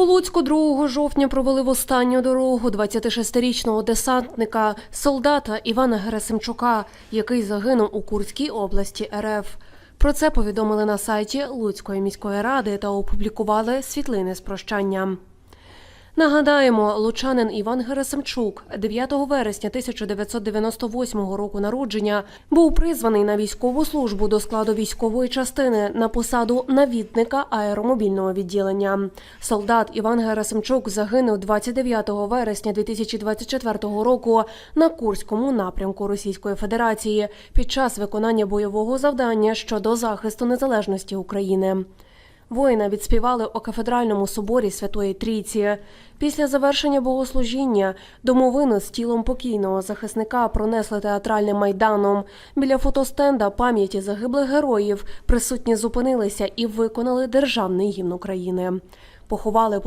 У Луцьку 2 жовтня провели в останню дорогу 26-річного десантника, солдата Івана Герасимчука, який загинув у Курській області РФ. Про це повідомили на сайті Луцької міської ради та опублікували світлини з прощанням. Нагадаємо, лучанин Іван Герасимчук 9 вересня 1998 року народження був призваний на військову службу до складу військової частини на посаду навідника аеромобільного відділення. Солдат Іван Герасимчук загинув 29 вересня 2024 року на Курському напрямку Російської Федерації під час виконання бойового завдання щодо захисту незалежності України. Воїна відспівали у кафедральному соборі Святої Трійці. Після завершення богослужіння домовину з тілом покійного захисника пронесли театральним майданом. Біля фотостенда пам'яті загиблих героїв присутні зупинилися і виконали державний гімн України. Поховали